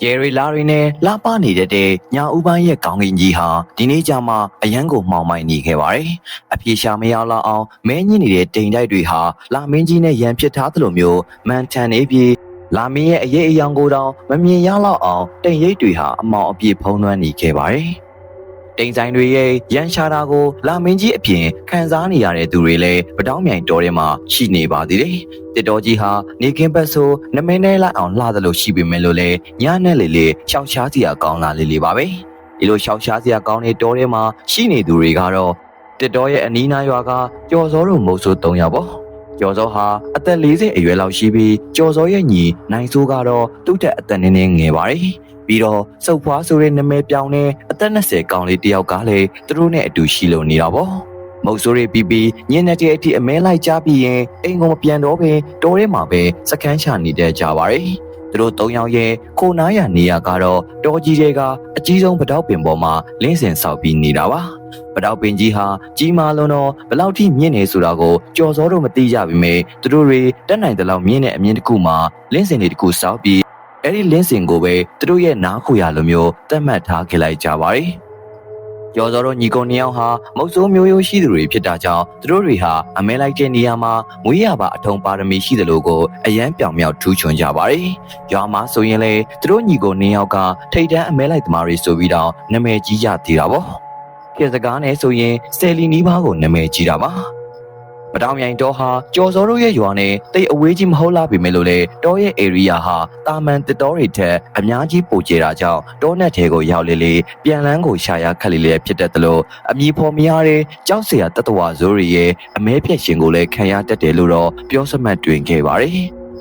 ဂျယ်ရီလာရီနဲ့လှပနေတဲ့တဲ့ညာဦးပိုင်းရဲ့ကောင်းကင်ကြီးဟာဒီနေ့ကျမှအရန်ကိုမှောင်မိုက်နေခဲ့ပါတယ်။အပြေရှာမရောက်လောက်အောင်မဲညစ်နေတဲ့တိမ်တိုက်တွေဟာလာမင်းကြီးနဲ့ရန်ဖြစ်ထားသလိုမျိုးမန်ထန်နေပြီးလာမင်းရဲ့အရေးအယောင်ကိုတောင်မမြင်ရလောက်အောင်တိမ်ရိပ်တွေဟာအမောင်အပြေဖုံးလွှမ်းနေခဲ့ပါတယ်။ တိမ်ဆိုင်တွေရဲ့ရန်ရှာတာကိုလာမင်းကြီးအပြင်ခံစားနေရတဲ့သူတွေလည်းပတောင်းမြိုင်တော်ထဲမှာရှိနေပါသေးတယ်။တစ်တော်ကြီးဟာနေကင်းဘက်ဆိုနမင်းနဲ့လိုက်အောင်လှသလိုရှိပေမဲ့လို့လေညနဲ့လေလေရှောက်ရှားစီရကောင်းလာလေလေပါပဲ။ဒီလိုရှောက်ရှားစီရကောင်းနေတော်ထဲမှာရှိနေသူတွေကတော့တစ်တော်ရဲ့အနီးနားရွာကကျော်စောတို့မုတ်ဆိုး၃ယောက်ပေါ့။ကျော်စောဟာအသက်40အရွယ်လောက်ရှိပြီးကျော်စောရဲ့ညီနိုင်ဆိုးကတော့သူ့တက်အသက်နည်းနည်းငယ်ပါတယ်။ ပြီးတော့စုပ်ဖွားဆိုတဲ့နာမည်ပြောင်းတဲ့အသက်20ကောင်လေးတယောက်ကလည်းသူတို့နဲ့အတူရှိလို့နေတာပေါ့။မုတ်ဆိုးတွေပြီးပြီးညနေတည်းအထိအမဲလိုက်ကြပြီးရင်အိမ်ကမပြန်တော့ဘဲတောထဲမှာပဲစကန်းချနေတဲ့ကြပါတယ်။သူတို့၃ယောက်ရဲ့ခိုနားရနေရကတော့တောကြီးတွေကအကြီးဆုံးပတောက်ပင်ပေါ်မှာလင်းစင်ဆောက်ပြီးနေတာပါ။ပတောက်ပင်ကြီးဟာကြီးမားလွန်းတော့ဘလောက်ထိမြင့်နေဆိုတာကိုကြော်စောတော့မသိကြပါမယ်။သူတို့တွေတက်နိုင်တဲ့လောက်မြင့်တဲ့အမြင့်တစ်ခုမှာလင်းစင်တွေတစ်ခုဆောက်ပြီး အဲ့ဒီလင်းစင်ကိုပဲသူတို့ရဲ့နားခုရလိုမျိုးတတ်မှတ်ထားခဲ့လိုက်ကြပါတယ်။ကျော်စောတို့ညီကုန်းနှစ်ယောက်ဟာမုတ်ဆိုးမျိုးရိုးရှိသူတွေဖြစ်တာကြောင့်သူတို့တွေဟာအမဲလိုက်တဲ့နေရာမှာမွေးရပါအထုံပါရမီရှိတယ်လို့ကိုအယမ်းပြောင်မြောက်ထူးချွန်ကြပါတယ်။ရွာမှာဆိုရင်လေသူတို့ညီကုန်းနှစ်ယောက်ကထိတ်တန်းအမဲလိုက်သမားတွေဆိုပြီးတော့နာမည်ကြီးကြသေးတာပေါ့။ခေတ်စကားနဲ့ဆိုရင်ဆယ်လီနီးပါးကိုနာမည်ကြီးတာပါ။ ပတောင်မြိုင်တောဟာကျော်စောတို့ရဲ့ရွာနဲ့တိတ်အဝေးကြီးမဟုတ်လားပေမဲ့လို့လေတောရဲ့ area ဟာတာမန်တတော်တွေထက်အများကြီးပိုကျတာကြောင့်တောနဲ့ထဲကိုရောက်လေလေပြန်လန်းကိုရှာရခက်လေလေဖြစ်တတ်သလိုအမည်ဖော်မရတဲ့ကြောက်စရာတတဝဇိုးတွေရဲ့အမဲဖြက်ရှင်ကိုလည်းခံရတတ်တယ်လို့တော့ပြောစမှတ်တွင်ခဲ့ပါတယ်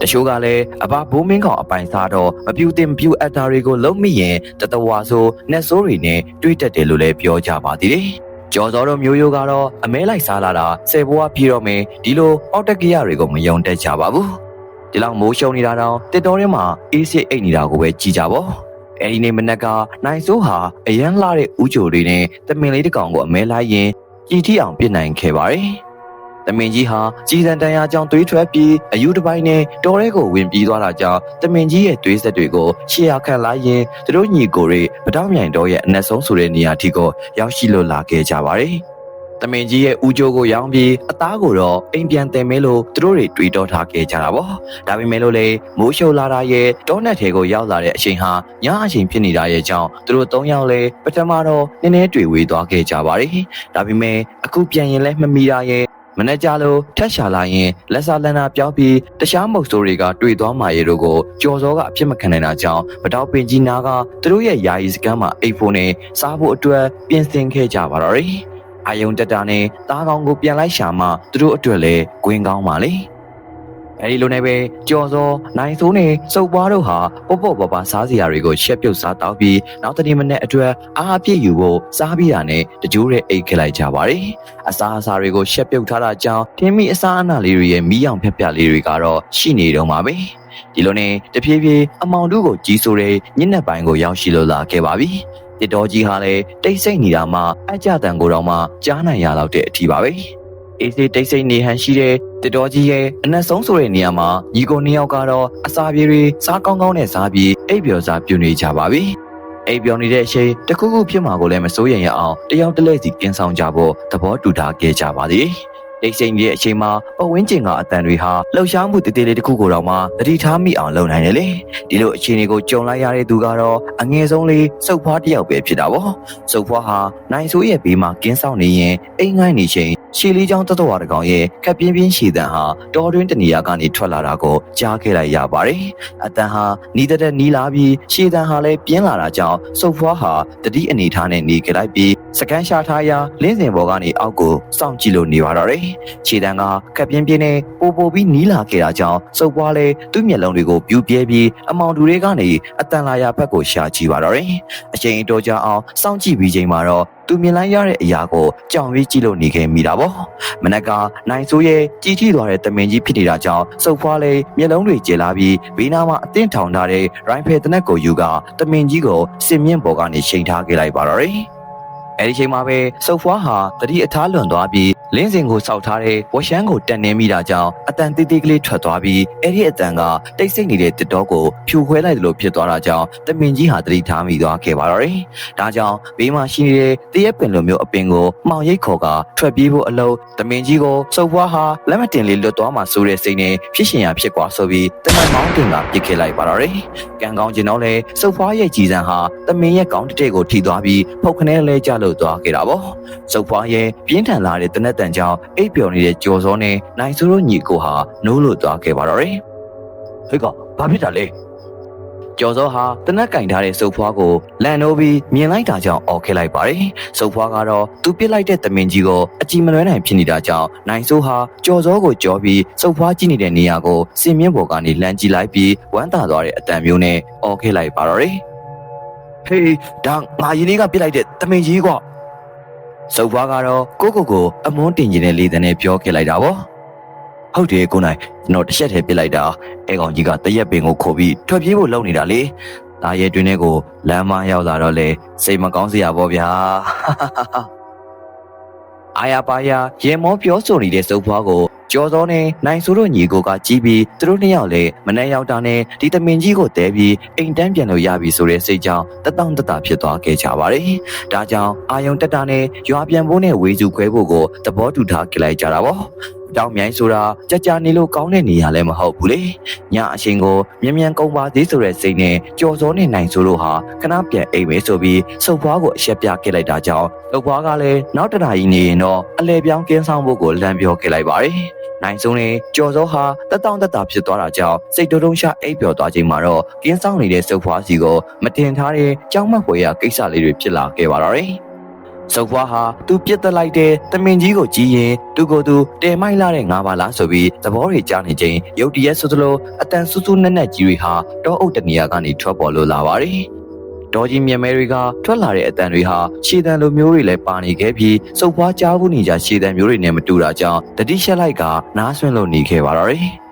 တချို့ကလည်းအဘဘိုးမင်းကောင်အပိုင်စားတော့မပြူတင်မပြူအပ်တာတွေကိုလုံးမိရင်တတဝါဆိုနက်ဆိုးတွေနဲ့တွေးတက်တယ်လို့လည်းပြောကြပါသေးတယ် ကျော်စောတို့မျိုးရိုးကတော့အမဲလိုက်စားလာတာဆယ်ဘွားပြေတော့မယ်ဒီလိုပေါက်တက်ကရတွေကိုမယုံတတ်ကြပါဘူးဒီလောက်မိုးရှုံနေတာတော့တစ်တော်ထဲမှာအေးစစ်အိတ်နေတာကိုပဲကြည်ကြပါအဲဒီနေ့မနက်ကနိုင်စိုးဟာအရန်လာတဲ့ဥကြိုတွေနဲ့တမင်လေးတစ်ကောင်ကိုအမဲလိုက်ရင်ကြည်ထီအောင်ပြစ်နိုင်ခဲ့ပါတယ်တ မင်ကြီးဟာကြီးစံတန်ရာကြောင့်သွေးထွက်ပြီးအယူတစ်ပိုင်းနဲ့တော်ရဲကိုဝင်ပြေးသွားတာကြောင့်တမင်ကြီးရဲ့သွေးဆက်တွေကိုရှေ့ရခန့်လိုက်ရင်သူတို့ညီကိုတွေပတောက်မြိုင်တော်ရဲ့အနက်ဆုံးဆိုတဲ့နေရာထိကိုရောက်ရှိလို့လာခဲ့ကြပါတယ်။တမင်ကြီးရဲ့ဦးကျိုးကိုရောင်းပြီးအသားကိုတော့အိမ်ပြန်တင်မဲလို့သူတို့တွေတွေးတောထားခဲ့ကြတာပေါ့။ဒါပေမဲ့လို့လေမိုးရှုပ်လာတာရဲ့တောနက်ထဲကိုရောက်လာတဲ့အချိန်ဟာညအချိန်ဖြစ်နေတာရဲ့ကြောင့်သူတို့၃ယောက်လေပထမတော့နည်းနည်းတွေ့ဝေးသွားခဲ့ကြပါတယ်။ဒါပေမဲ့အခုပြန်ရင်လည်းမမီတာရဲ့ မနေ့ကလို့ထက်ရှာလာရင်လက်စာလန်နာပြောင်းပြီးတခြားမုတ်ဆိုးတွေကတွေ့သွားမှရေတို့ကိုကြော်စောကအဖြစ်မခံနိုင်တာကြောင့်ပတောက်ပင်ကြီးနာကသူတို့ရဲ့ယာယီစကန်မှာအိတ်ဖို့နဲ့စားဖို့အတွက်ပြင်ဆင်ခဲ့ကြပါတော့တယ်။အာယုံတက်တာနဲ့သားကောင်းကိုပြန်လိုက်ရှာမှသူတို့အတွက်လည်းဂွင်းကောင်းပါလေ။ အဲဒီလိုနဲ့ပဲကြော်စောနိုင်ဆိုးနဲ့စုပ်ပွားတို့ဟာပုတ်ပုတ်ပပစားစရာတွေကိုရှက်ပြုတ်စားတောက်ပြီးနောက်တနေ့မနေ့အတွက်အားအပြည့်ယူဖို့စားပြီးတာနဲ့တကြိုးတဲ့အိတ်ခလိုက်ကြပါတယ်။အစားအစာတွေကိုရှက်ပြုတ်ထားတာကြောင့်ထင်းမိအစားအနာလေးတွေရဲ့မီးရောင်ဖက်ပြလေးတွေကတော့ရှိနေတော့မှာပဲ။ဒီလိုနဲ့တဖြည်းဖြည်းအမောင်တို့ကိုကြီးဆိုတဲ့ညနေပိုင်းကိုရောက်ရှိလို့လာခဲ့ပါပြီ။တစ်တော်ကြီးဟာလည်းတိတ်ဆိတ်နေတာမှအကြတန်ကိုတော့မှကြားနိုင်ရတော့တဲ့အထီပါပဲ။ အေးစေးတိတ်ဆိတ်နေဟန်ရှိတဲ့တတော်ကြီးရဲ့အနက်ဆုံးဆိုတဲ့နေရာမှာညီကိုနှစ်ယောက်ကတော့အစာပြေတွေစားကောင်းကောင်းနဲ့စားပြီးအိပ်ပျော်စားပြုနေကြပါပြီ။အိပ်ပျော်နေတဲ့အချိန်တခုခုဖြစ်မှာကိုလည်းမစိုးရိမ်ရအောင်တယောက်တစ်လဲစီကင်းဆောင်ကြဖို့သဘောတူထားခဲ့ကြပါသည်။ တိတ်ဆိတ်နေတဲ့အချိန်မှာပဝင်းကျင်ကအတန်တွေဟာလှုပ်ရှားမှုတည်တည်လေးတစ်ခုကိုတော့မှတတိထားမိအောင်လုပ်နိုင်တယ်လေဒီလိုအခြေအနေကိုကြုံလိုက်ရတဲ့သူကတော့အငယ်ဆုံးလေးစုပ်ဖွားတစ်ယောက်ပဲဖြစ်တာပေါ့စုပ်ဖွားဟာနိုင်ဆိုးရဲ့ဘေးမှာကင်းဆောင်နေရင်အိမ်ငိုင်းနေချိန်ရှီလီချောင်းတတော်ဝါတကောင်ရဲ့ခက်ပြင်းပြင်းရှည်တန်ဟာတော်တွင်းတနေရာကနေထွက်လာတာကိုကြားခဲ့လိုက်ရပါတယ်။အတန်ဟာနီးတဲ့နီးလာပြီးရှည်တန်ဟာလည်းပြင်းလာတာကြောင့်စုပ်ဖွားဟာတတိအနေထားနဲ့နေခဲ့လိုက်ပြီးစကန်ရှာထားရာလင်းစင်ဘော်ကနေအောက်ကိုစောင့်ကြည့်လို့နေပါတော့တယ်။ရှည်တန်ကခက်ပြင်းပြင်းနဲ့ပိုပိုပြီးနီးလာခဲ့တာကြောင့်စုပ်ဖွားလည်းသူ့မျက်လုံးတွေကိုပြူပြဲပြီးအမောင်တူတွေကနေအတန်လာရာဘက်ကိုရှာကြည့်ပါတော့တယ်။အချိန်တော်ကြာအောင်စောင့်ကြည့်ပြီးချိန်မှာတော့သူမြင်လိုက်ရတဲ့အရာကိုကြောင်ပြီးကြည့်လို့နေခဲ့မိတာပေါ့မနက်ကနိုင်ဆိုးရဲ့ကြီးထိသွားတဲ့တမင်ကြီးဖြစ်နေတာကြောင့်စုပ်ဖွားလေးမျက်လုံးတွေကျလာပြီးဘေးနားမှာအသင့်ထောင်ထားတဲ့ရိုင်ဖယ်တနက်ကိုယူကတမင်ကြီးကိုစင်မြင့်ပေါ်ကနေချိန်ထားခဲ့လိုက်ပါတော့တယ် အဲဒီချိန်မှာပဲစုပ်ဖွားဟာတတိအထားလွန်သွားပြီးလင်းစင်ကိုစောက်ထားတဲ့ဝရှမ်းကိုတက်နေမိတာကြောင့်အတန်တိတိကလေးထွက်သွားပြီးအဲ့ဒီအတန်ကတိတ်ဆိတ်နေတဲ့တစ်တော်ကိုဖြူခွဲလိုက်သလိုဖြစ်သွားတာကြောင့်တမင်ကြီးဟာတတိထားမိသွားခဲ့ပါတော့တယ်။ဒါကြောင့်ဘေးမှာရှိနေတဲ့တရက်ပင်လိုမျိုးအပင်ကိုမှောင်ရိပ်ခေါ်ကထွက်ပြေးဖို့အလုံးတမင်ကြီးကိုစုပ်ဖွားဟာလက်မတင်လေးလွတ်သွားမှဆိုတဲ့စိတ်နဲ့ဖြစ်ရှင်ရာဖြစ်ကွာဆိုပြီးတမန်မောင်းတင်ကပြစ်ခဲ့လိုက်ပါတော့တယ်။ကံကောင်းကျင်တော့လေစုပ်ဖွားရဲ့ကြည်စံဟာတမင်ရဲ့ကောင်းတစ်တဲ့ကိုထိသွားပြီးဖုတ်ခနဲလဲကြလို့သွားခဲ့တာပေါ့။စုပ်ဖွားရဲ့ပြင်းထန်လာတဲ့တနက်တန်ကြောင့်အိပ်ပျော်နေတဲ့ကြော်စောနဲ့နိုင်ဆိုးတို့ညီကိုဟာနိုးလို့သွားခဲ့ပါတော့တယ်။ဟေ့ကဘာဖြစ်တာလဲ။ကျော်စောဟာတနက်ကင်ထားတဲ့စုပ်ဖွားကိုလန်နိုးပြီးမြင်လိုက်တာကြောင့်အော်ခဲ့လိုက်ပါတယ်။စုပ်ဖွားကတော့သူပစ်လိုက်တဲ့သမင်ကြီးကိုအကြည်မလွဲနိုင်ဖြစ်နေတာကြောင့်နိုင်ဆိုးဟာကျော်စောကိုကြောပြီးစုပ်ဖွားကြည့်နေတဲ့နေရာကိုစင်မြင့်ပေါ်ကနေလမ်းကြည့်လိုက်ပြီးဝမ်းသာသွားတဲ့အတန်မျိုးနဲ့အော်ခဲ့လိုက်ပါတော့တယ်။ ဟေးဒါငါယင်းလေးကပစ်လိုက်တဲ့သမင်ကြီးကွာ။စုပ်ဖွားကတော့ကိုကိုကိုအမွန်းတင်ကျင်တဲ့လေတန်းနဲ့ပြောခဲ့လိုက်တာပေါ့။ဟုတ်တယ်ကိုနိုင်ကျွန်တော်တစ်ချက်တည်းပစ်လိုက်တာအဲကောင်ကြီးကတရက်ပင်ကိုခိုးပြီးထွက်ပြေးဖို့လုပ်နေတာလေ။ဒါရဲ့တွင်ထဲကိုလမ်းမရောက်လာတော့လေစိတ်မကောင်းစရာပေါ့ဗျာ။အာရပါရရေမောပြောဆိုနေတဲ့စုပ်ဖွားကို ကျော်စောနဲ့နိုင်ဆိုးတို့ညီကိုကကြီးပြီးသူတို့နှစ်ယောက်လည်းမနှက်ရောက်တာနဲ့ဒီသမင်ကြီးကိုတဲပြီးအိမ်တန်းပြန်လို့ရပြီဆိုတဲ့စိတ်ကြောင့်တတောင့်တတဖြစ်သွားခဲ့ကြပါတယ်။ဒါကြောင့်အာယုံတက်တာနဲ့ရွာပြန်ဖို့နဲ့ဝေစုခွဲဖို့ကိုသဘောတူထားကြလိုက်ကြတာပေါ့။ တောင်မြိုင်းဆိုတာကြကြနေလို့ကောင်းတဲ့နေရာလည်းမဟုတ်ဘူးလေ။ညအချိန်ကိုမြ мян ကုန်းပါသေးဆိုတဲ့စိတ်နဲ့ကြော်စောနဲ့နိုင်ဆိုလို့ဟာခဏပြန်အိမ်မယ်ဆိုပြီးစုပ်ဖွားကိုအရှက်ပြခဲ့လိုက်တာကြောင့်စုပ်ဖွားကလည်းနောက်တရာကြီးနေရင်တော့အလဲပြောင်းကင်းဆောင်ဖို့ကိုလမ်းပြောခဲ့လိုက်ပါတယ်။နိုင်စုံနဲ့ကြော်စောဟာတက်တောင့်တက်တာဖြစ်သွားတာကြောင့်စိတ်တုံးတုံးရှာအိပ်ပျော်သွားချိန်မှာတော့ကင်းဆောင်နေတဲ့စုပ်ဖွားစီကိုမတင်ထားတဲ့ကြောင်းမက်ဖွယ်ရကိစ္စလေးတွေဖြစ်လာခဲ့ပါတော့တယ်။ စုပ်ဖွားဟာသူပြစ်တက်လိုက်တဲ့တမင်ကြီးကိုကြည်ရင်သူကိုယ်သူတဲမိုက်လာတဲ့ငါးပါလားဆိုပြီးသဘောတွေကြားနေချိန်ရုတ်တရက်ဆိုသလိုအတန်ဆူဆူနက်နက်ကြီးတွေဟာတောအုပ်တနေရာကနေထွက်ပေါ်လို့လာပါတယ်။ဒေါ်ကြီးမြန်မဲတွေကထွက်လာတဲ့အတန်တွေဟာခြေတံလိုမျိုးတွေလည်းပါနေခဲ့ပြီးစုပ်ဖွားကြားဘူးနေကြခြေတံမျိုးတွေနဲ့မတူတာကြောင့်တတိရှက်လိုက်ကနားဆွင့်လို့နေခဲ့ပါတော့တယ်။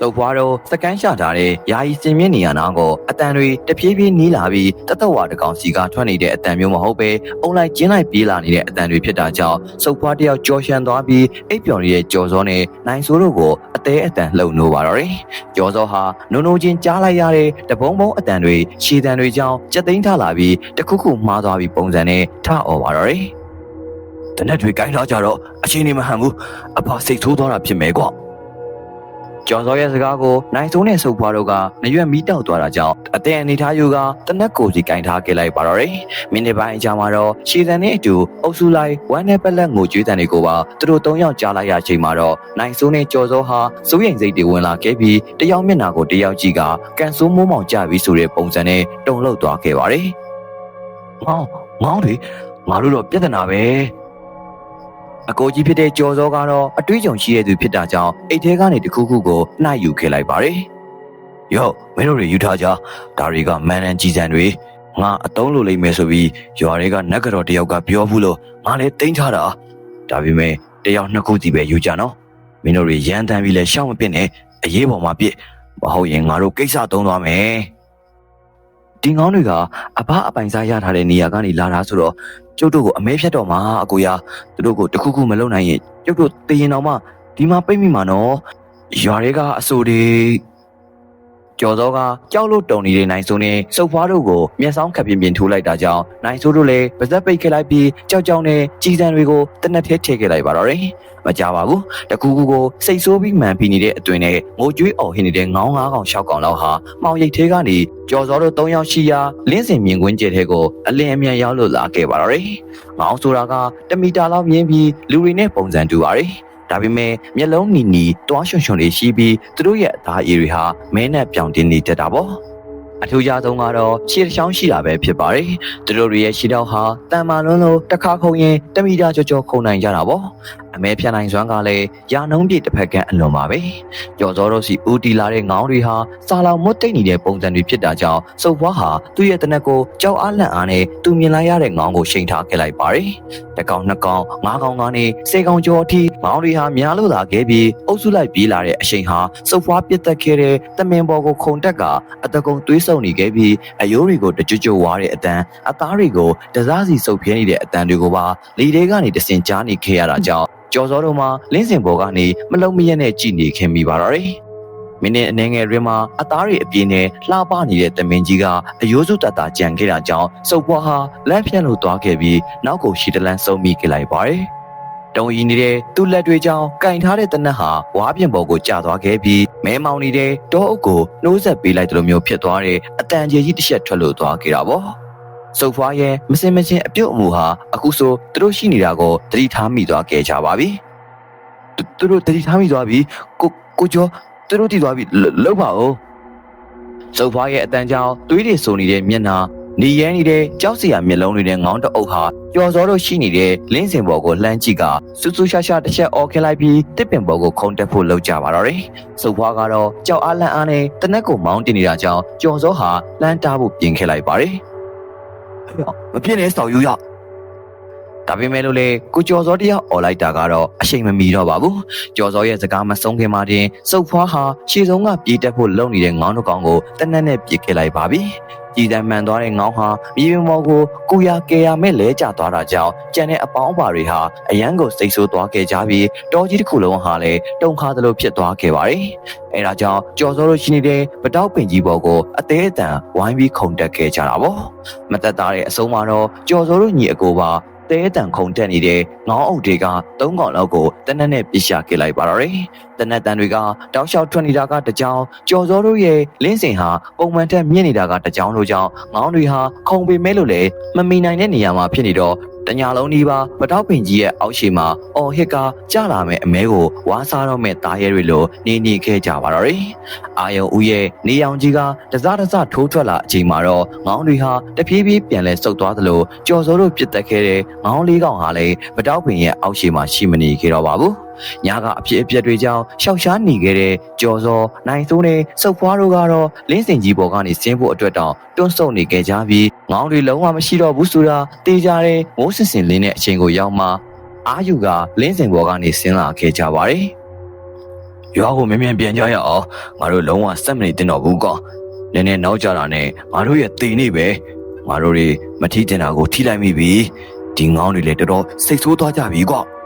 စုပ်ဖွားတော့စကန်ရှာထားတဲ့ယာယီစင်မြင့်နေရနာကိုအတန်တွေတဖြည်းဖြည်းနီးလာပြီးတသက်ဝါတကောင်စီကထွက်နေတဲ့အတန်မျိုးမဟုတ်ပဲအုံလိုက်ကျင်းလိုက်ပြေးလာနေတဲ့အတန်တွေဖြစ်တာကြောင့်စုပ်ဖွားတယောက်ကြော်ရှန်သွားပြီးအိပ်ပျော်နေတဲ့ကြော်စောနဲ့နိုင်ဆိုးတို့ကိုအသေးအတန်လှုပ်နိုးပါတော့တယ်။ကြော်စောဟာနုံနုံချင်းကြားလိုက်ရတဲ့တပုံပုံအတန်တွေရှည်တန်တွေကြောင့်ကြက်သိမ်းထလာပြီးတခုခုမှားသွားပြီးပုံစံနဲ့ထအော်ပါတော့တယ်။တနက်တွေကိုင်းထားကြတော့အချင်းနေမဟန်ဘူးအဖစိတ်ဆိုးသွားတာဖြစ်မယ်ကွာ ကျော်စောရဲ့စကားကိုနိုင်စိုးနဲ့ဆုပ်ဖွားတို့ကနရွက်မီးတောက်သွားတာကြောင့်အတဲ့အနေထားယူကတနက်ကိုစီကင်ထားခဲ့လိုက်ပါတော့တယ်။မိနစ်ပိုင်းအကြာမှာတော့ရှည်တန်နဲ့အတူအုပ်စုလိုက်ဝမ်းနဲ့ပက်လက်ငိုကြွေးတန်တွေကိုပါသူတို့သုံးယောက်ကြားလိုက်ရချိန်မှာတော့နိုင်စိုးနဲ့ကျော်စောဟာစိုးရိမ်စိတ်တွေဝင်လာခဲ့ပြီးတယောက်မျက်နှာကိုတယောက်ကြည့်ကကန်ဆိုးမိုးမောင်ကြပြီးဆိုတဲ့ပုံစံနဲ့တုန်လှုပ်သွားခဲ့ပါတယ်။ငေါငေါတွေငါတို့တော့ပြဿနာပဲ။ အကိုကြီးဖြစ်တဲ့ကျော်စောကတော့အတွေးကြုံရှိတဲ့သူဖြစ်တာကြောင့်အိတ်ထဲကနေတခုခုကိုနှိုက်ယူခဲ့လိုက်ပါတယ်။ယောမင်းတို့တွေယူထားကြဒါတွေကမန်နန်ကြီးစံတွေငါအတုံးလိုလိမ့်မယ်ဆိုပြီးရွာတွေကနက်ကတော့တယောက်ကပြောဘူးလို့ငါလည်းတင်းထားတာဒါပေမဲ့တယောက်နှစ်ခုစီပဲယူကြနော်မင်းတို့တွေရန်တမ်းပြီးလဲရှောက်မပစ်နဲ့အရေးပေါ်မှာပြစ်မဟုတ်ရင်ငါတို့ကိစ္စသုံးသွားမယ်ဒီငောင်းတွေကအဘအပိုင်စားရထားတဲ့နေရာကနေလာတာဆိုတော့ ကျုပ်တို့ကိုအမဲဖြတ်တော့မှာအကိုရသူတို့ကိုတခုခုမလုပ်နိုင်ရင်ကျုပ်တို့တည်ရင်တော့မှဒီမှာပြိတ်မိမှာနော်ရွာတွေကအဆိုတွေ ကျော်စောကကြောက်လို့တုံနေတဲ့နိုင်စိုးနဲ့စုပ်ဖွားတို့ကိုမျက်စောင်းခပ်ပြင်းပြင်းထိုးလိုက်တာကြောင့်နိုင်စိုးတို့လည်းပါဇက်ပိတ်ခဲ့လိုက်ပြီးကြောက်ကြောက်နဲ့ကြီးစံတွေကိုတနက်ထဲထည့်ခဲ့လိုက်ပါတော့တယ်မကြပါဘူးတကူကူကိုစိတ်ဆိုးပြီးမှန်ပြီးနေတဲ့အသွင်နဲ့ငိုကြွေးအော်ဟင်းနေတဲ့ငေါင်းငါးကောင်ရှောက်ကောင်လောက်ဟာမှောင်ရိပ်သေးကနေကျော်စောတို့၃ယောက်ရှိရာလင်းစင်မြင်ကွင်းကျဲထဲကိုအလင်းအမြန်ရောက်လို့လာခဲ့ပါတော့တယ်ငေါင်းဆိုတာကတမီတာလောက်မြင်ပြီးလူတွေနဲ့ပုံစံတူပါတယ် ဒါပေမဲ့မျက်လုံးနီနီတွားရွှွန်ရွှွန်လေးရှိပြီးသူတို့ရဲ့အသားအရည်တွေဟာမဲနဲ့ပြောင်တင်းနေတတ်တာပေါ့အထူးခြားဆုံးကတော့ခြေတစ်ချောင်းရှိတာပဲဖြစ်ပါတယ်။သူတို့ရဲ့ခြေထောက်ဟာတန်မာလွန်းလို့တစ်ခါခုံရင်တမီတာကြောကြောခုံနိုင်ကြတာပေါ့။ အမဲဖြတ်နိုင်စွမ်းကလည်းရာနှုံးပြည့်တစ်ဖက်ကအလွန်ပါပဲ။ကြော်စောတို့စီဦးတီလာတဲ့ငောင်းတွေဟာစာလောင်မွတ်တိတ်နေတဲ့ပုံစံတွေဖြစ်တာကြောင့်စုပ်ဘွားဟာသူ့ရဲ့တနက်ကိုကြောက်အားလန့်အားနဲ့သူမြင်လိုက်ရတဲ့ငောင်းကိုချိန်ထားခဲ့လိုက်ပါတယ်။တစ်ကောင်နှစ်ကောင်ငါးကောင်ကနေဆယ်ကောင်ကျော်အထိငောင်းတွေဟာများလို့လာခဲ့ပြီးအုပ်စုလိုက်ပြေးလာတဲ့အချိန်ဟာစုပ်ဘွားပြစ်တက်ခဲ့တဲ့တမင်ပေါ်ကိုခုန်တက်ကအတကုံသွေးဆုံနေခဲ့ပြီးအယိုးတွေကိုတကြွကြွဝါတဲ့အတန်အသားတွေကိုတစားစီစုပ်ပြဲနေတဲ့အတန်တွေကိုပါလေတွေကနေတစင်ကြားနေခဲ့ရတာကြောင့်ကျော်စောတို့မှလင်းစင်ပေါ်ကနေမလုံးမရက်နဲ့ကြည်နေခင်မိပါတော့တယ်။မိနစ်အနည်းငယ်တွင်မှအသားတွေအပြင်းနဲ့လှပနေတဲ့တမင်ကြီးကအယိုးစုတတကြံခဲ့တာကြောင့်စုပ်ပွားဟာလမ်းဖြန့်လို့သွားခဲ့ပြီးနောက်ကိုရှီတလန်းဆုံးမိခဲ့လိုက်ပါတယ်။တုံရီနေတဲ့သူ့လက်တွေကြောင့်ကင်ထားတဲ့တနက်ဟာဝါးပြင်ပေါ်ကိုကျသွားခဲ့ပြီးမဲမောင်နေတဲ့တောအုပ်ကိုနှိုးဆက်ပေးလိုက်တယ်လို့မျိုးဖြစ်သွားတဲ့အတန်ကြီးကြီးတစ်ချက်ထွက်လို့သွားခဲ့တာပေါ့။ စုပ်ဖွားရဲ့မစင်မချင်းအပြုတ်အမူဟာအခုဆိုသူတို့ရှိနေတာကိုသတိထားမိသွားခဲ့ကြပါပြီ။သူသူတို့သတိထားမိသွားပြီကိုကိုကျော်သူတို့တည်သွားပြီလှလောက်ပါဦး။စုပ်ဖွားရဲ့အတန်ကြောင့်သွေးတွေစုံနေတဲ့မျက်နှာနေရဲနေတဲ့ကြောက်စရာမျက်လုံးတွေနဲ့ငေါင်းတအုပ်ဟာကျော်စောတို့ရှိနေတဲ့လင်းစင်ဘော်ကိုလှမ်းကြည့်ကစူးစူးရှာရှာတစ်ချက်အော်ခလိုက်ပြီးတစ်ပင်ဘော်ကိုခုန်တက်ဖို့လုပ်ကြပါတော့တယ်။စုပ်ဖွားကတော့ကြောက်အားလန့်အားနဲ့တနက်ကိုမောင်းတင်နေတာကြောင့်ကျော်စောဟာလှမ်းတားဖို့ပြင်ခဲ့လိုက်ပါတယ်။ မဖြစ်နဲ့စော်ယူရဒါပေမဲ့လို့လေကိုကျော်စောတယောက်អော်လိုက်တာကတော့အချိန်မမီတော့ပါဘူးကျော်စောရဲ့စကားမဆုံးခင်မှာတင်စုပ်ဖွားဟာရှေ့ဆုံးကပြေးတက်ဖို့လုံနေတဲ့ငေါင်းတစ်ကောင်ကိုတနက်နဲ့ပြစ်ခဲ့လိုက်ပါပြီ ကြည်တမ်းမှန်သွားတဲ့ငေါင်းဟာမြေပြင်ပေါ်ကိုကူရကေရမဲ့လဲကျသွားတာကြောင့်ကြံတဲ့အပေါင်းအပါတွေဟာအရန်ကိုစိတ်ဆိုးသွားခဲ့ကြပြီးတောကြီးတစ်ခုလုံးဟာလည်းတုန်ခါသလိုဖြစ်သွားခဲ့ပါတယ်အဲဒါကြောင့်ကျော်စောတို့ရှိနေတဲ့ပတောက်ပင်ကြီးပေါ်ကိုအသေးအတန်ဝိုင်းပြီးခုန်တက်ခဲ့ကြတာပေါ့မတက်တာတဲ့အဆုံးမှာတော့ကျော်စောတို့ညီအကိုပါတဲတန်ခုန်တက်နေတဲ့ငေါင်းအုပ်တွေကသုံးកောင်လောက်ကိုတနက်နဲ့ပြရှာခဲ့လိုက်ပါတော့တယ်။ တနက်တန်တွေကတောက်လျှောက်ထွက်နေတာကတကြောင်ကြော်စောတို့ရဲ့လင်းစင်ဟာပုံမှန်ထက်မြင့်နေတာကတကြောင်လို့ကြောင့်ငေါင်းတွေဟာခုံပေမဲ့လို့လည်းမမီနိုင်တဲ့နေရာမှာဖြစ်နေတော့တညာလုံးဒီပါပတောက်ပင်ကြီးရဲ့အောက်ရှိမှာအော်ဟစ်ကကြလာမဲ့အမဲကိုဝါစားတော့မဲ့သားရဲတွေလိုနေနေခဲ့ကြပါတော့တယ်။အာယုံဦးရဲ့နေအောင်ကြီးကတစားတစားထိုးထွက်လာအချိန်မှာတော့ငေါင်းတွေဟာတဖြည်းဖြည်းပြန်လဲဆုတ်သွားသလိုကြော်စိုးတို့ပြစ်တက်ခဲ့တဲ့ငေါင်းလေးကောင်ဟာလည်းပတောက်ပင်ရဲ့အောက်ရှိမှာရှိမနေခဲ့တော့ပါဘူး။ ညာကအဖြစ်အပျက်တွေကြောင့်ရှောက်ရှားနေခဲ့တဲ့ကြော်စောနိုင်စိုးနဲ့စုပ်ဖွားတို့ကတော့လင်းစင်ကြီးပေါ်ကနေဆင်းဖို့အတွက်တောင်တွန်းဆုတ်နေခဲ့ကြပြီးငေါင်းတွေလုံးဝမရှိတော့ဘူးဆိုတာတေးကြတဲ့မိုးစင်စင်လင်းတဲ့အချိန်ကိုရောက်မှအာယူကလင်းစင်ပေါ်ကနေဆင်းလာခဲ့ကြပါတယ်။ရွာကိုမြန်မြန်ပြန်ကြရအောင်ငါတို့လုံးဝစက်မနေတင်တော့ဘူးကော။နည်းနည်းနောက်ကြတာနဲ့ငါတို့ရဲ့တေနေပဲငါတို့တွေမထီးတင်တာကိုထိလိုက်မိပြီ။ဒီငေါင်းတွေလည်းတော်တော်စိတ်ဆိုးသွားကြပြီကွာ။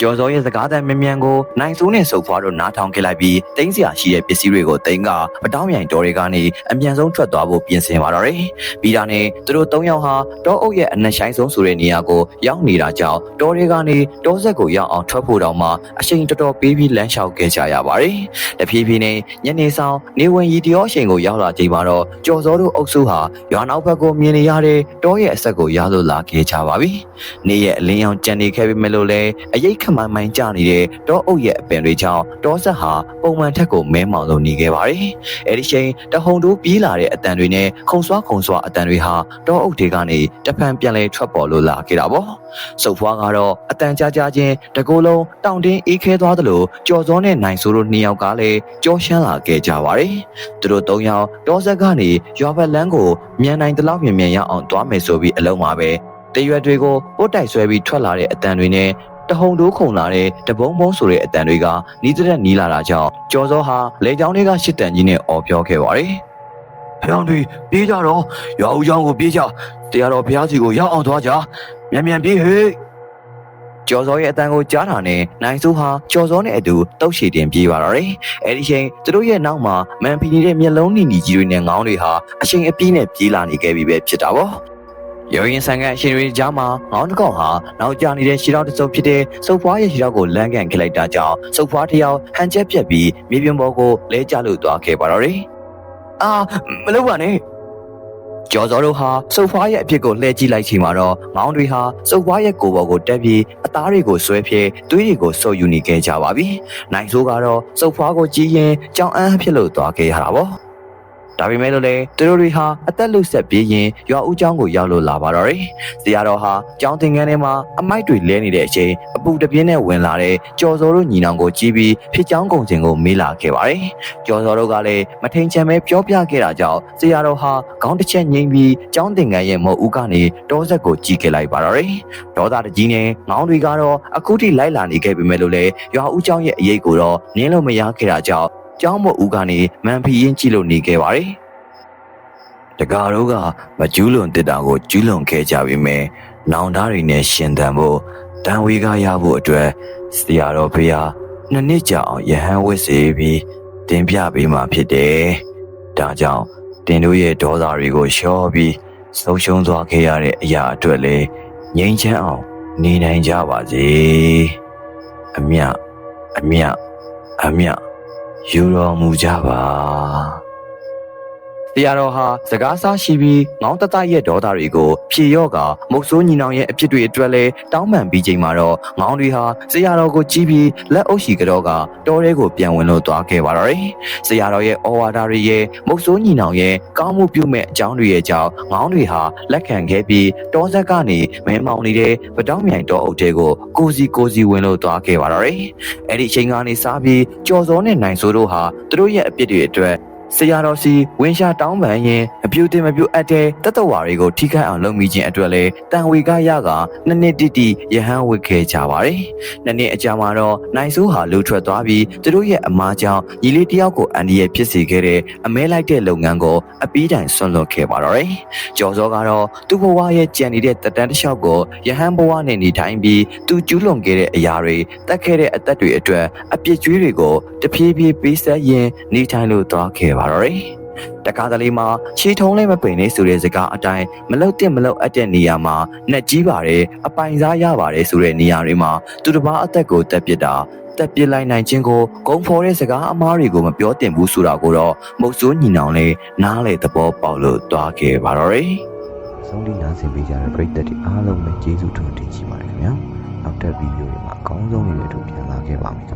ကျော်စောရဲ့စကားသံမြန်မြန်ကိုနိုင်စိုးနဲ့စုပ်ဖွားတို့နားထောင်ခဲ့လိုက်ပြီးတင်းစရာရှိတဲ့ပစ္စည်းတွေကိုတင်းကပတောင်းမြိုင်တော်တွေကနေအမြန်ဆုံးထွက်သွားဖို့ပြင်ဆင်ပါတော့တယ်။ပြီးတာနဲ့သူတို့၃ယောက်ဟာတောအုပ်ရဲ့အနက်ဆိုင်ဆုံးဆိုတဲ့နေရာကိုရောက်နေတာကြောင့်တော်တွေကနေတောဆက်ကိုရောက်အောင်ထွက်ဖို့တောင်မှအချိန်တော်တော်ပေးပြီးလမ်းလျှောက်ခဲ့ကြရပါတယ်။တဖြည်းဖြည်းနဲ့ညနေဆောင်နေဝင်ရီတရောအချိန်ကိုရောက်လာချိန်မှာတော့ကျော်စောတို့အုပ်စုဟာရွာနောက်ဘက်ကိုမြင်နေရတဲ့တောရဲ့အဆက်ကိုရောက်လို့လာခဲ့ကြပါပြီ။နေရဲ့အလင်းရောင်ကြံနေခဲ့ပြီမဲ့လို့လဲအရိတ်ခမိုင်းမိုင်းကြနေတဲ့တောအုပ်ရဲ့အပင်တွေကြောင့်တောဆက်ဟာပုံမှန်ထက်ကိုမဲမောင်လို့နေခဲ့ပါတယ်။အဲဒီချိန်တဟုန်တိုးပြေးလာတဲ့အတန်တွေနဲ့ခုံဆွားခုံဆွားအတန်တွေဟာတောအုပ်တွေကနေတဖန်ပြန်လဲထွက်ပေါ်လို့လာခဲ့တာပေါ့။စုပ်ဖွားကတော့အတန်ကြားကြားချင်းတကိုယ်လုံးတောင်တင်းအေးခဲသွားသလိုကြော်စောနဲ့နိုင်ဆိုးတို့နှစ်ယောက်ကလည်းကြောရှမ်းလာခဲ့ကြပါတယ်။သူတို့သုံးယောက်တောဆက်ကနေရွာဘက်လမ်းကိုမြန်နိုင်တလောက်မြန်မြန်ရအောင်သွားမယ်ဆိုပြီးအလုံးပါပဲ။တရွက်တွေကိုပို့တိုက်ဆွဲပြီးထွက်လာတဲ့အတန်တွေနဲ့ တဟုန်တိုးခုန်လာတဲ့တပုံးပုံးဆိုတဲ့အတန်တွေကနီးတဲ့နီးလာတာကြောင့်ကျော်စောဟာလေကြောင်းတွေကရှစ်တန်ကြီးနဲ့အော်ပြောခဲ့ပါတယ်။ဖျောင်းတွေပြေးကြတော့ရွာဦးချောင်းကိုပြေးကြတရားတော်ဘုရားစီကိုရောက်အောင်သွားကြမြန်မြန်ပြေးဟေ့ကျော်စောရဲ့အတန်ကိုကြားတာနဲ့နိုင်စိုးဟာကျော်စောနဲ့အတူတုတ်ရှည်တင်ပြေးပါတော့တယ်။အဲဒီချိန်သူတို့ရဲ့နောက်မှာမန်ဖီနေတဲ့မျက်လုံးနီနီကြီးတွေနဲ့ငောင်းတွေဟာအချိန်အပြည့်နဲ့ပြေးလာနေခဲ့ပြီပဲဖြစ်တာပေါ့။ ရုံရင်ဆန်ကန်ရှင်တွေကြားမှာငေါင်းတစ်ကောင်ဟာနောက်ကျနေတဲ့ရှီတော့တစုံဖြစ်တဲ့စုပ်ဖွားရဲ့ရှီတော့ကိုလမ်းကန်ခလိုက်တာကြောင့်စုပ်ဖွားတစ်ယောက်ဟန်ချက်ပြက်ပြီးမြေပြင်ပေါ်ကိုလဲကျလို့သွားခဲ့ပါတော့တယ်။အာမလုပ်ပါနဲ့ကျော်စောတို့ဟာစုပ်ဖွားရဲ့အဖြစ်ကိုလှည့်ကြည့်လိုက်ချိန်မှာတော့ငေါင်းတွေဟာစုပ်ဖွားရဲ့ကိုယ်ပေါ်ကိုတက်ပြီးအသားတွေကိုဆွဲဖြဲသွေးတွေကိုဆုပ်ယူနေခဲ့ကြပါပြီ။နိုင်ဆိုးကတော့စုပ်ဖွားကိုကြည့်ရင်ကြောင်အန်းဖြစ်လို့သွားခဲ့ရတာပေါ့။ ဒါပေမဲ့လို့လေသူတို့တွေဟာအသက်လုဆက်ပြေးရင်ရွာဦးကျောင်းကိုရောက်လို့လာပါတော့တယ်။ဇေယျတော်ဟာကျောင်းသင်ခန်းထဲမှာအမိုက်တွေလဲနေတဲ့အချိန်အပူတပြင်းနဲ့ဝင်လာတဲ့ကျော်စောတို့ညီနောင်ကိုကြည့်ပြီးဖြစ်ကျောင်းကုန်စင်ကိုမေးလာခဲ့ပါတယ်။ကျော်စောတို့ကလည်းမထိန်ချန်ပဲပြောပြခဲ့တာကြောင့်ဇေယျတော်ဟာခေါင်းတစ်ချက်ငိမ့်ပြီးကျောင်းသင်ခန်းရဲ့မုတ်ဦးကနေတောဆက်ကိုကြည့်ခဲ့လိုက်ပါတော့တယ်။ဒေါသတကြီးနဲ့ငောင်းတွေကတော့အခုထိလိုက်လာနေခဲ့ပေမဲ့လို့လေရွာဦးကျောင်းရဲ့အရေးကိုတော့နင်းလို့မရခဲ့တာကြောင့် ကျောင်းမဦးကနေမန်ဖီရင်ကြည့်လို့နေခဲ့ပါတယ်။တကားတို့ကမကျူးလွန်တစ်တာကိုကျူးလွန်ခဲ့ကြပြီမယ်။နောင်သားတွေနဲ့ရှင်သန်ဖို့တတန်ဝေကရဖို့အတွက်ဆရာတော်ဖေဟာနှစ်နှစ်ကြာအောင်ယဟန်ဝစ်စေပြီးတင်ပြပေးမှဖြစ်တယ်။ဒါကြောင့်တင်တို့ရဲ့ဒေါသတွေကိုလျှော့ပြီးဆုံးရှုံးသွားခဲ့ရတဲ့အရာအတွက်လည်းငြိမ်းချမ်းအောင်နေနိုင်ကြပါစေ။အမြအမြအမြ ယူတော်မူကြပါ တရားတော်ဟာစကားစားရှိပြီးငေါင်းတတရဲ့ဒေါသတွေကိုဖြေရော့ကမုတ်ဆိုးညီနောင်ရဲ့အဖြစ်တွေအတွက်လဲတောင်းပန်ပြီးချိန်မှာတော့ငေါင်းတွေဟာဆရာတော်ကိုကြည့်ပြီးလက်အုပ်ရှိကြောကတောထဲကိုပြန်ဝင်လို့သွားခဲ့ပါတော့တယ်။ဆရာတော်ရဲ့ဩဝါဒတွေရဲ့မုတ်ဆိုးညီနောင်ရဲ့ကောင်းမှုပြုမဲ့အကြောင်းတွေရဲ့ကြောင့်ငေါင်းတွေဟာလက်ခံခဲ့ပြီးတောဆက်ကနေမဲမောင်နေတဲ့ပတောင်းမြိုင်တောအုပ်တဲကိုကိုစီကိုစီဝင်လို့သွားခဲ့ပါတော့တယ်။အဲ့ဒီအချိန်ကနေစပြီးကြော်စောနဲ့နိုင်ဆိုးတို့ဟာသူတို့ရဲ့အပြစ်တွေအတွက် ဆရာတော်စီဝင်းရှာတောင်းပန်ရင်အပြူတင်မပြူအပ်တဲ့တတဝါတွေကိုထိခိုက်အောင်လုပ်မိခြင်းအတွက်လဲတန်ဝေကရကနှစ်နှစ်တိတိယဟန်ဝစ်ခဲ့ကြပါတယ်။နှစ်နှစ်အကြာမှာတော့နိုင်ဆိုးဟာလူထွက်သွားပြီးသူတို့ရဲ့အမားကြောင့်ညီလေးတယောက်ကိုအန်ဒီရဲ့ဖြစ်စေခဲ့တဲ့အမဲလိုက်တဲ့လုပ်ငန်းကိုအပီးတိုင်ဆွန့်လွတ်ခဲ့ပါတော့တယ်။ကျော်စောကတော့သူ့ဘဝရဲ့ကြံနေတဲ့တတန်းတစ်လျှောက်ကိုယဟန်ဘဝနဲ့နေထိုင်ပြီးသူကျူးလွန်ခဲ့တဲ့အရာတွေတက်ခဲ့တဲ့အသက်တွေအတွက်အပြစ်ကြွေးတွေကိုတဖြည်းဖြည်းပေးဆက်ရင်းနေထိုင်လို့သွားခဲ့ပါတော့တယ်။တကားတလေးမှာခြေထုံးလေးမပိန်နေဆိုတဲ့စကားအတိုင်းမလုတ်တဲ့မလုတ်အပ်တဲ့နေရာမှာနှက်ကြီးပါတယ်အပိုင်စားရပါတယ်ဆိုတဲ့နေရာတွေမှာသူတစ်ပါးအသက်ကိုတက်ပစ်တာတက်ပစ်လိုက်နိုင်ခြင်းကိုဂုံဖော်တဲ့စကားအမားတွေကိုမပြောတင်ဘူးဆိုတာကိုတော့မုတ်ဆိုးညီနောင်လေးနားလေသဘောပေါက်လို့တွားခဲ့ပါတော့တယ်ဆုံးလိနားဆင်ပေးကြတဲ့ပရိသတ်တွေအားလုံးပဲကျေးဇူးတင်တင်ရှိပါတယ်ခင်ဗျာနောက်ထပ်ဗီဒီယိုတွေမှာအကောင်းဆုံးတွေအတူပြန်လာခဲ့ပါမယ်ခင်ဗျာ